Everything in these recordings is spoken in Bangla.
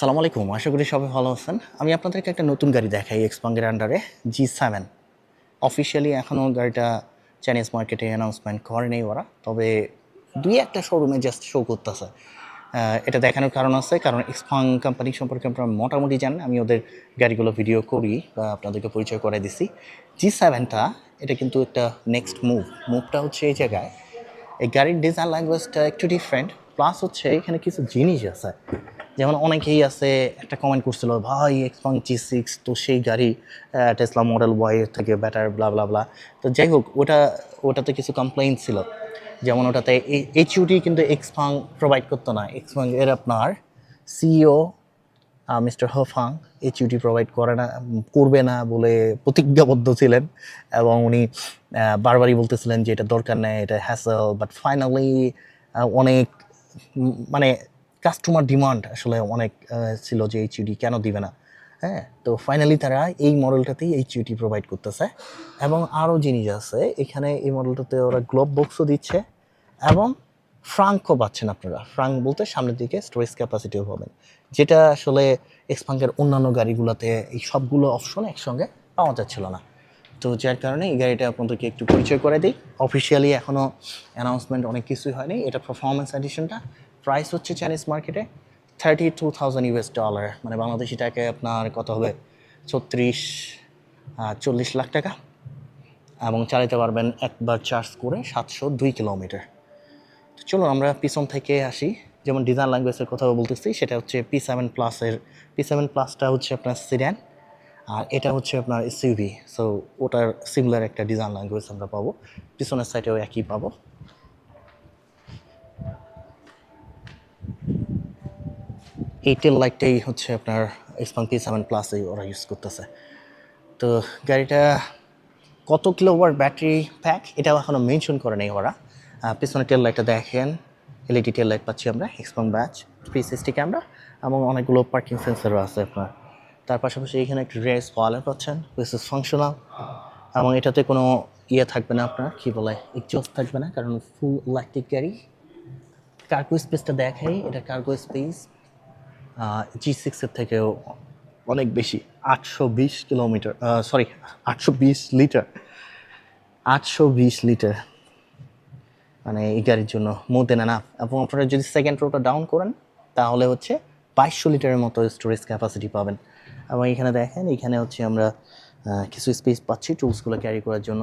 সালাম আলাইকুম, আশা করি সবাই ভালো আছেন। আমি আপনাদেরকে একটা নতুন গাড়ি দেখাই এক্সপাঙ্গের আন্ডারে জি সেভেন অফিসিয়ালি এখনও গাড়িটা চাইনিজ মার্কেটে অ্যানাউন্সমেন্ট করেনি ওরা, তবে দুই একটা শোরুমে জাস্ট শো করতেছে। এটা দেখানোর কারণ আছে, কারণ এক্সপাং কোম্পানি সম্পর্কে আপনারা মোটামুটি জানেন আমি ওদের গাড়িগুলো ভিডিও করি বা আপনাদেরকে পরিচয় করে দিছি। জি সেভেনটা এটা কিন্তু একটা নেক্সট মুভ মুভটা হচ্ছে এই জায়গায়, এই গাড়ির ডিজাইন ল্যাঙ্গুয়েজটা একটু ডিফারেন্ট প্লাস হচ্ছে এখানে কিছু জিনিস আছে। যেমন অনেকেই আছে, একটা কমেন্ট করছিল, ভাই এক্সপাং জি সিক্স তো সেই গাড়ি টেসলা মডেল ওয়াই থেকে ব্যাটার ব্লা ব্লা ব্লা তো যাই হোক, ওটা, ওটাতে কিছু কমপ্লেইন ছিল। যেমন ওটাতে এইচইউডি কিন্তু এক্সপাং প্রোভাইড করতো না। এক্সপাং এর আপনার সিইও মিস্টার হফাং এইচইউডি প্রোভাইড করে না, করবে না বলে প্রতিজ্ঞাবদ্ধ ছিলেন এবং উনি বারবারই বলতেছিলেন যে এটা দরকার নেই, এটা হ্যাসেল বাট ফাইনালি অনেক মানে কাস্টমার ডিমান্ড আসলে অনেক ছিল যে এইচইউডি কেন দিবে না। হ্যাঁ তো ফাইনালি তারা এই মডেলটাতেই এইচইউডি প্রোভাইড করতেছে। এবং আরও জিনিস আছে, এখানে এই মডেলটাতে ওরা গ্লোব বক্সও দিচ্ছে এবং ফ্রাঙ্কও পাচ্ছেন আপনারা। ফ্রাঙ্ক বলতে সামনের দিকে স্টোরেজ ক্যাপাসিটিও পাবেন। যেটা আসলে এক্সপাঙ্কের অন্যান্য গাড়িগুলোতে এই সবগুলো অপশন একসঙ্গে পাওয়া যাচ্ছিল না। তো যার কারণে এই গাড়িটা আপনাদেরকে একটু পরিচয় করে দিই। অফিসিয়ালি এখনও অ্যানাউন্সমেন্ট অনেক কিছুই হয়নি। এটা পারফরমেন্স এডিশনটা প্রাইস হচ্ছে চাইনিজ মার্কেটে thirty two thousand US dollar মানে বাংলাদেশি টাকায় আপনার কত হবে? ছত্রিশ চল্লিশ লাখ টাকা। এবং চালাতে পারবেন একবার চার্জ করে সাতশো দুই কিলোমিটার। তো চলো আমরা পিছন থেকে আসি। যেমন ডিজাইন ল্যাঙ্গুয়েজের কথা বলতেছি, সেটা হচ্ছে পি সেভেন প্লাসের পি সেভেন প্লাসটা হচ্ছে আপনার সিড্যান আর এটা হচ্ছে আপনার এসইউভি সো ওটার সিমিলার একটা ডিজাইন ল্যাঙ্গুয়েজ আমরা পাবো। পিছনের সাইডেও একই পাবো। এই টেল লাইটটাই হচ্ছে আপনার এক্সপাং পি সেভেন প্লাসেই ওরা ইউজ করতেছে। তো গাড়িটা কত কিলোওয়াট ব্যাটারি প্যাক এটাও এখনও মেনশন করে নেই ওরা। পিছনে টেল লাইটটা দেখেন এলইডি টেল লাইট পাচ্ছি আমরা Xpeng badge three sixty camera এবং অনেকগুলো পার্কিং সেন্সারও আছে আপনার। তার পাশাপাশি এখানে একটি রেস ওয়ালার পাচ্ছেন উইচ ইস ফাংশনাল এবং এটাতে কোনো ইয়ে থাকবে না আপনার, কী বলে এক্সজস্ট থাকবে না, কারণ ফুল ইলেকট্রিক গাড়ি। কার্গো স্পেসটা দেখাই, এটা কার্গো স্পেস জি সিক্সের থেকেও অনেক বেশি, আটশো বিশ কিলোমিটার সরি আটশো বিশ লিটার আটশো বিশ লিটার মানে এই গাড়ির জন্য মোর না এবং আপনারা যদি সেকেন্ড রোটা ডাউন করেন, তাহলে হচ্ছে বাইশশো লিটারের মতো স্টোরেজ ক্যাপাসিটি পাবেন। এবং এখানে দেখেন, এখানে হচ্ছে আমরা কিছু স্পেস পাচ্ছি টুলসগুলো ক্যারি করার জন্য।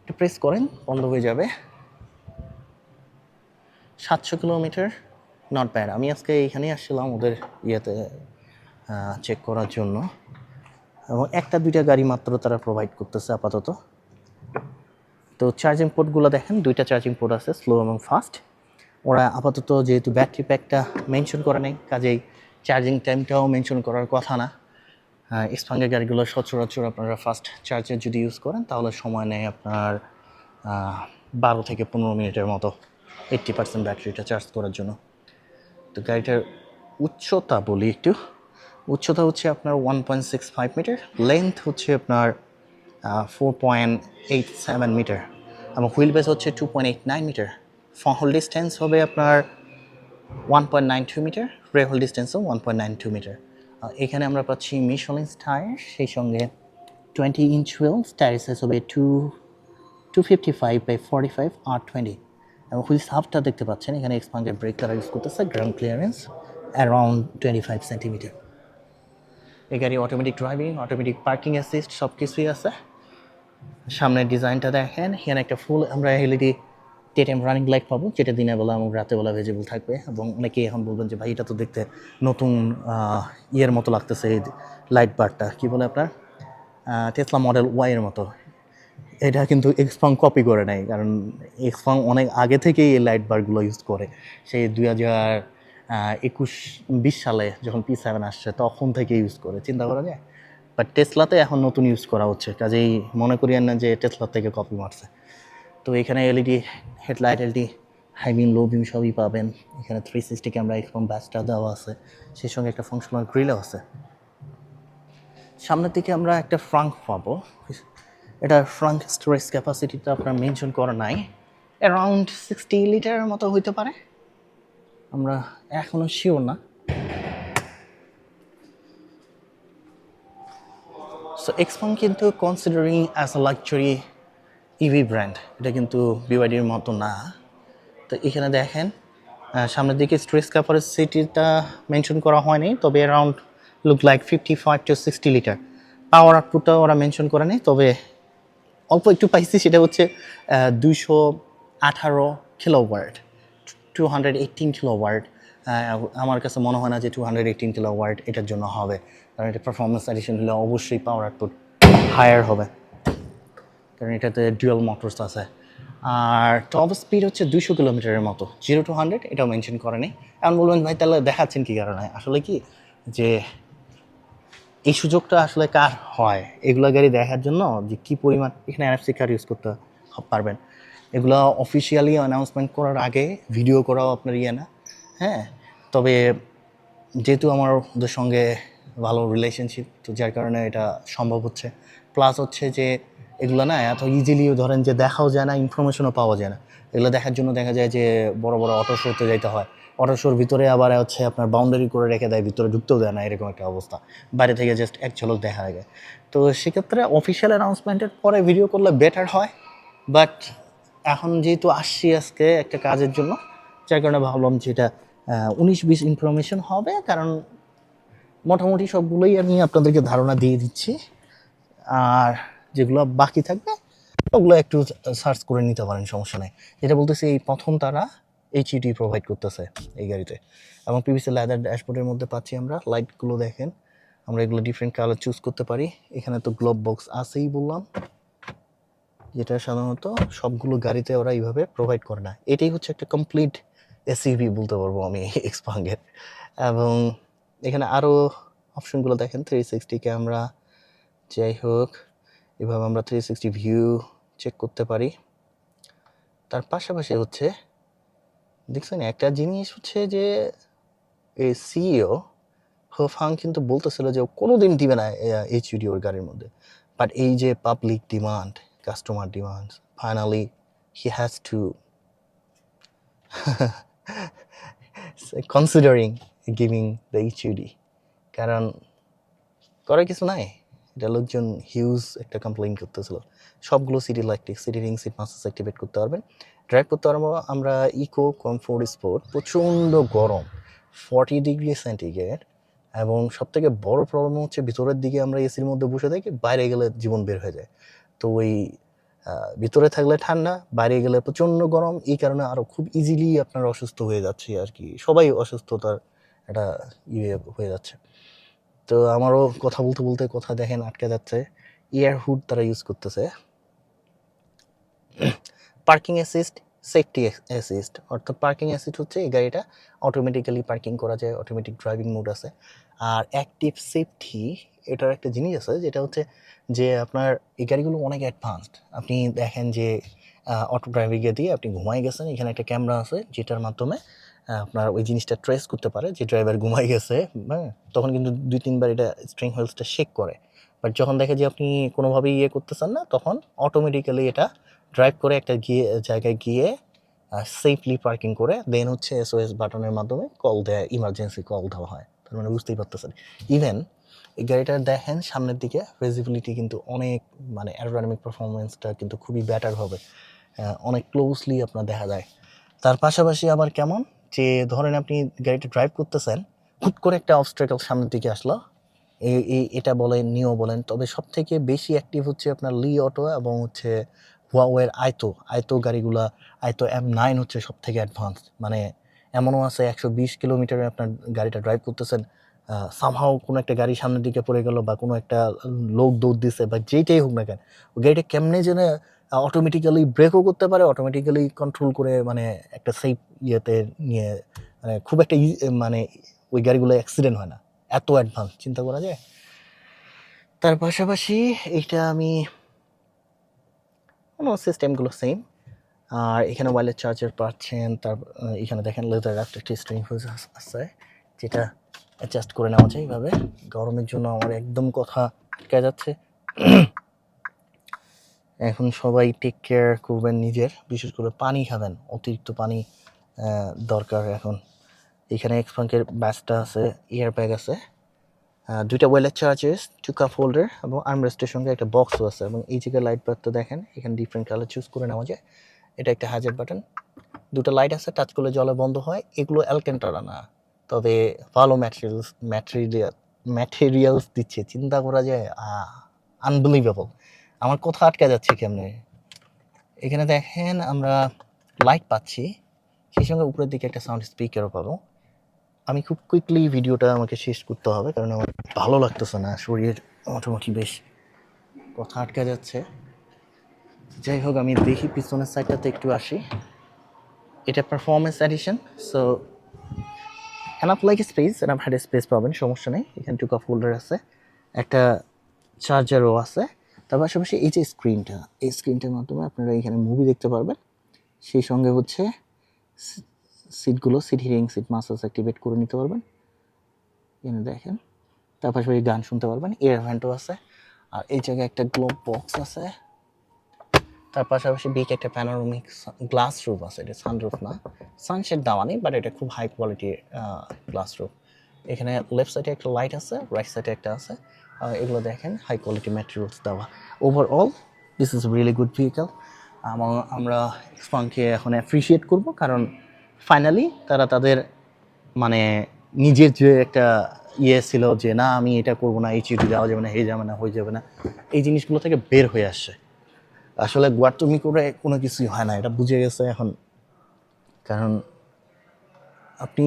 একটু প্রেস করেন, বন্ধ হয়ে যাবে। সাতশো কিলোমিটার নট ব্যাড আমি আজকে এইখানেই আসছিলাম ওদের ইয়েতে চেক করার জন্য। এবং একটা, দুইটা গাড়ি মাত্র তারা প্রোভাইড করতেছে আপাতত। তো চার্জিং পোর্টগুলো দেখেন, দুইটা চার্জিং পোর্ট আছে স্লো এবং ফাস্ট ওরা আপাতত যেহেতু ব্যাটারি প্যাকটা মেনশন করে নেই, কাজেই চার্জিং টাইমটাও মেনশন করার কথা না। স্পাঙ্গের গাড়িগুলো সচরাচর আপনারা ফাস্ট চার্জার যদি ইউজ করেন, তাহলে সময় নেয় আপনার বারো থেকে পনেরো মিনিটের মতো এইট্টি পার্সেন্ট ব্যাটারিটা চার্জ করার জন্য। তো গাড়িটার উচ্চতা বলি একটু, উচ্চতা হচ্ছে আপনার one point six five metre length হচ্ছে আপনার four point eight seven metre এবং হুইল বেস হচ্ছে two point eight nine metre front hole distance হবে আপনার one point nine two metre rear hole ডিস্টেন্সও one point nine two metre এখানে আমরা পাচ্ছি মিশলিন্স টায়ার সেই সঙ্গে twenty inch wheels tyre size হবে two two fifty five by forty five R twenty এবং হুইল সাফটা দেখতে পাচ্ছেন। এখানে এক্সপান্ডেড ব্রেক তারা ইউজ করতেছে ground clearance around twenty five centimetre এই গাড়ি automatic driving automatic parking assist সব কিছুই আছে। সামনের ডিজাইনটা দেখেন, এখানে একটা ফুল আমরা LED day time running light পাবো, যেটা দিনের বেলা এবং রাতের বেলা ভেজেবল থাকবে। এবং অনেকেই এখন বলবেন যে, ভাই, এটা তো দেখতে নতুন ইয়ের মতো লাগতেছে এই লাইট বারটা কী বলে আপনার? টেসলা মডেল ওয়াইয়ের মতো। এটা কিন্তু এক্সপাং কপি করে নাই, কারণ এক্সপাং অনেক আগে থেকেই এই লাইট বারগুলো ইউজ করে। সেই দুই হাজার একুশ, বিশ সালে যখন পি সেভেন আসছে, তখন থেকে ইউজ করে, চিন্তা করা যায়? বাট টেসলাতে এখন নতুন ইউজ করা হচ্ছে, কাজেই মনে করিয়েন না যে টেসলার থেকে কপি মারছে। তো এখানে LED headlight LED high beam low beam সবই পাবেন। এখানে থ্রি সিক্সটি ক্যামেরা এক্সপাম ব্যাচটা দেওয়া আছে। সেই সঙ্গে একটা ফাংশনাল গ্রিলও আছে। সামনের দিকে আমরা একটা ফ্রাঙ্ক পাবো। এটা ফ্রাঙ্ক স্টোরেজ ক্যাপাসিটিটা আপনার মেনশন করা নাই। অ্যারাউন্ড সিক্সটি লিটারের মতো হইতে পারে। আমরা এখনও শিওর না। সো এক্সপন কিন্তু considering as a luxury EV brand এটা কিন্তু বিওয়াইডির মতো না। তো এখানে দেখেন সামনের দিকে স্ট্রেস ক্যাপাসিটিটা মেনশন করা হয়নি, তবে around look like fifty five to sixty litre power আউটপুটটা ওরা মেনশন করেনি, তবে অল্প একটু পাইছি, সেটা হচ্ছে দুইশো আঠারো kilowatt two hundred eighteen kilowatt আমার কাছে মনে হয় না যে two hundred eighteen kilowatt এটার জন্য হবে। কারণ এটা পারফরমেন্স অ্যাডিশন হলে অবশ্যই পাওয়ার আউটপুট হায়ার হবে। কারণ এটাতে ডুয়াল মোটরস আছে। আর টপ স্পিড হচ্ছে দুশো কিলোমিটারের মতো। জিরো টু হান্ড্রেড এটাও মেনশন করেনি এমন বলবেন, ভাই, তাহলে দেখাচ্ছেন কী কারণে? আসলে কি? যে এই সুযোগটা আসলে কার হয়? এগুলো গাড়ি দেখার জন্য যে কি পরিমাণ এখানে এনএফসি কার্ড ইউজ করতে পারবেন। এগুলো অফিসিয়ালি অ্যানাউন্সমেন্ট করার আগে ভিডিও করাও আপনার ইয়ে না হ্যাঁ? তবে যেহেতু আমার ওদের সঙ্গে ভালো রিলেশনশিপ তো যার কারণে এটা সম্ভব হচ্ছে। প্লাস হচ্ছে যে এগুলো না এত ইজিলি ধরেন যে দেখাও যায় না ইনফরমেশনও পাওয়া যায় না। এগুলো দেখার জন্য দেখা যায় যে বড় বড় অটো শোতে যাইতে হয়। অটো শোর ভিতরে আবার হচ্ছে আপনার বাউন্ডারি করে রেখে দেয়, ভিতরে ঢুকতেও দেয় না, এরকম একটা অবস্থা। বাইরে থেকে জাস্ট এক ঝলক দেখা যায়। তো সেক্ষেত্রে অফিসিয়াল অ্যানাউন্সমেন্টের পরে ভিডিও করলে বেটার হয়। বাট এখন যেহেতু আসছি আজকে একটা কাজের জন্য, যার কারণে ভাবলাম যে এটা উনিশ বিশ ইনফরমেশন হবে, কারণ মোটামুটি সবগুলোই আমি আপনাদেরকে ধারণা দিয়ে দিচ্ছি। আর যেগুলো বাকি থাকবে, ওগুলো একটু সার্চ করে নিতে পারেন, সমস্যা নেই। যেটা বলতেছি এই প্রথম তারা এইচইডি প্রোভাইড করতেছে এই গাড়িতে। এবং পিভিসি লেদার ড্যাশবোর্ডের মধ্যে পাচ্ছি আমরা। লাইটগুলো দেখেন। আমরা এগুলো ডিফারেন্ট কালার চুজ করতে পারি। এখানে তো গ্লোব বক্স আছেই বললাম। যেটা সাধারণত সবগুলো গাড়িতে ওরা এইভাবে প্রোভাইড করে না। এটাই হচ্ছে একটা কমপ্লিট এসইভি বলতে পারব আমি এক্সপাঙ্গের এবং এখানে আরও অপশনগুলো দেখেন। থ্রি সিক্সটি ক্যামেরা যাই হোক, এভাবে আমরা থ্রি সিক্সটি ভিউ চেক করতে পারি। তার পাশাপাশি হচ্ছে দেখছেন, একটা জিনিস হচ্ছে যে এই সিইও হোফাং কিন্তু বলতেছিল যে কোনো দিন দিবে না এইচইডি ওর গাড়ির মধ্যে। বাট এই যে public demand customer demand finally he has to considering giving the HED কারণ করার কিছু নাই। এটা লোকজন হিউজ একটা কমপ্লেন করতেছিল। সবগুলো সিটি ইলেকট্রিক সিটি রিং সিট মাসেস অ্যাক্টিভেট করতে পারবেন। ড্রাইভ করতে পারব আমরা ইকো কমফোর্ট স্পোর্ট প্রচণ্ড গরম ফর্টি ডিগ্রি সেন্টিগ্রেড এবং সবথেকে বড় প্রবলেম হচ্ছে ভিতরের দিকে আমরা এসির মধ্যে বসে থাকি, বাইরে গেলে জীবন বের হয়ে যায়। তো ওই ভিতরে থাকলে ঠান্ডা, বাইরে গেলে প্রচণ্ড গরম, এই কারণে আরও খুব ইজিলি আপনার অসুস্থ হয়ে যাচ্ছে আর কি। সবাই অসুস্থতার একটা ইয়ে হয়ে যাচ্ছে। তো আমারও কথা বলতে বলতে কথা দেখেন আটকে যাচ্ছে ইয়ার হুড তারা ইউজ করতেছে। পার্কিং অ্যাসিস্ট সেফটি অ্যাসিস্ট অর্থাৎ পার্কিং অ্যাসিস্ট হচ্ছে এই গাড়িটা অটোমেটিক্যালি পার্কিং করা যায় অটোমেটিক ড্রাইভিং মোড আছে। আর অ্যাক্টিভ সেফটি এটার একটা জিনিস আছে, যেটা হচ্ছে যে আপনার এই গাড়িগুলো অনেক অ্যাডভান্সড আপনি দেখেন যে অটো ড্রাইভিংয়ে দিয়ে আপনি ঘুমাই গেছেন, এখানে একটা ক্যামেরা আছে যেটার মাধ্যমে আপনার ওই জিনিসটা ট্রেস করতে পারে যে ড্রাইভার ঘুমাই গেছে হ্যাঁ তখন কিন্তু দুই তিনবার এটা স্ট্রিং হুইলসটা শেক করে। বাট যখন দেখে যে আপনি কোনোভাবেই ইয়ে করতেছেন না, তখন অটোমেটিক্যালি এটা ড্রাইভ করে একটা গিয়ে, জায়গায় গিয়ে সেফলি পার্কিং করে দেন হচ্ছে এসওএস বাটনের মাধ্যমে কল দেয় ইমার্জেন্সি কল দেওয়া হয়। তার মানে বুঝতেই পারতেছেন। ইভেন এই গাড়িটার দেখেন, সামনের দিকে ভিজিবিলিটি কিন্তু অনেক মানে অ্যারোডাইনামিক পারফরমেন্সটা কিন্তু খুবই বেটার হবে। অনেক ক্লোজলি আপনার দেখা যায়। তার পাশাপাশি আবার কেমন? যে ধরেন আপনি গাড়িটা ড্রাইভ করতেছেন, হুট করে একটা অবস্ট্রাকল সামনের দিকে আসলো। এই এটা বলেন নিও বলেন, তবে সব থেকে বেশি অ্যাক্টিভ হচ্ছে আপনার লি অটো এবং হচ্ছে হুয়াওয়ের আয়তো আইতো গাড়িগুলা আয়তো এম নাইন হচ্ছে সব থেকে অ্যাডভান্স মানে এমনও আছে একশো বিশ কিলোমিটারে আপনার গাড়িটা ড্রাইভ করতেছেন সামহাও কোনো একটা গাড়ি সামনের দিকে পড়ে গেল বা কোনো একটা লোক দৌড় দিছে বা যেইটাই হোক না কেন, গাড়িটা কেমনে যেন অটোমেটিক্যালি ব্রেকও করতে পারে অটোমেটিক্যালি কন্ট্রোল করে মানে একটা সেফ ইয়েতে নিয়ে মানে খুব একটা মানে ওই গাড়িগুলো অ্যাক্সিডেন্ট হয় না। এত অ্যাডভান্স চিন্তা করা যায়? তার পাশাপাশি এইটা আমি কোনো সিস্টেমগুলো সেম আর এখানে ওয়াইলেট চার্জার পাচ্ছেন, তার এখানে দেখেন লেদার একটা স্ট্রিং হুইজ আছে, যেটা অ্যাডজাস্ট করে নেওয়া যায় এইভাবে। গরমের জন্য আমার একদম কথা আটকে যাচ্ছে। এখন সবাই টেক কেয়ার করবেন নিজের, বিশেষ করে পানি খাবেন, অতিরিক্ত পানি দরকার এখন। এখানে এক্সপাঙ্কের ব্যাসটা আছে এয়ার ব্যাগ আছে। দুইটা ওয়েলের চার্জেস টু কাপ হোল্ডার এবং আর্মরেস্টের সঙ্গে একটা বক্সও আছে এবং এই জায়গায় লাইট বাটটা দেখেন, এখানে ডিফারেন্ট কালার চুজ করে নেওয়া যায়। এটা একটা হাজার বাটন দুটো লাইট আছে টাচ করলে জলে বন্ধ হয়। এগুলো অ্যালকেন্টারা না তবে ভালো ম্যাটেরিয়ালস ম্যাটেরিয়াল ম্যাটেরিয়ালস দিচ্ছে। চিন্তা করা যায় আনবিলিভেবল আমার কথা আটকে যাচ্ছে কেমনে? এখানে দেখেন আমরা লাইট পাচ্ছি। সেই সঙ্গে উপরের দিকে একটা সাউন্ড স্পিকারও পাবো। আমি খুব কুইকলি ভিডিওটা আমাকে শেষ করতে হবে, কারণ আমার ভালো লাগতেছে না শরীরের মোটামুটি বেশ কথা আটকা যাচ্ছে। যাই হোক, আমি দেখি পিছনের সাইডটাতে একটু আসি। এটা performance edition so enough like space enough height space পাবেন, সমস্যা নেই। এখানে টুকা ফোল্ডার আছে, একটা চার্জারও আছে। তার পাশাপাশি এই যে স্ক্রিনটা এই স্ক্রিনটার মাধ্যমে আপনারা এখানে মুভি দেখতে পারবেন। সেই সঙ্গে হচ্ছে সিটগুলো সিট হিরিং সিট মাসাজ অ্যাক্টিভেট করে নিতে পারবেন। এখানে দেখেন, তার পাশাপাশি গান শুনতে পারবেন এয়ার ভ্যান্টও আছে, আর এই জায়গায় একটা গ্লোব বক্স আছে। তার পাশাপাশি বিগ একটা প্যানোরামিক গ্লাস রুফ আছে, এটা সানরুফ না সানশেড দেওয়া নেই বাট এটা খুব হাই কোয়ালিটির গ্লাস রুফ এখানে লেফট সাইডে একটা লাইট আছে রাইট সাইডে একটা আছে এগুলো দেখেন হাই কোয়ালিটি ম্যাটেরিয়ালস দেওয়া। Overall this is really good vehicle আমরা এক্সপাংকে এখন অ্যাপ্রিসিয়েট করব, কারণ ফাইনালি তারা তাদের মানে নিজের যে একটা ইয়ে ছিল যে, না, আমি এটা করব না, এই চিঠি দেওয়া যাবে না হয়ে যাবে না হয়ে যাবে না। এই জিনিসগুলো থেকে বের হয়ে আসছে। আসলে গোয়াটুমি করে কোনো কিছুই হয় না, এটা বুঝে গেছে এখন। কারণ আপনি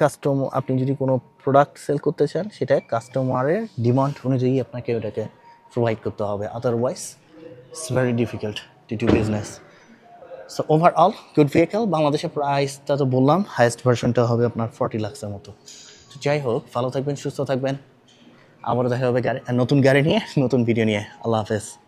কাস্টম আপনি যদি কোনো প্রোডাক্ট সেল করতে চান, সেটা কাস্টমারের ডিমান্ড অনুযায়ী আপনাকে ওটাকে প্রোভাইড করতে হবে। Otherwise it's very difficult to do business so overall good vehicle বাংলাদেশের প্রাইসটা তো বললাম হাইয়েস্ট ভার্সনটা হবে আপনার ফর্টি লাক্সের মতো। তো যাই হোক, ভালো থাকবেন, সুস্থ থাকবেন। আবারও দেখা হবে গাড়ি নতুন গাড়ি নিয়ে, নতুন ভিডিও নিয়ে। আল্লাহ হাফেজ।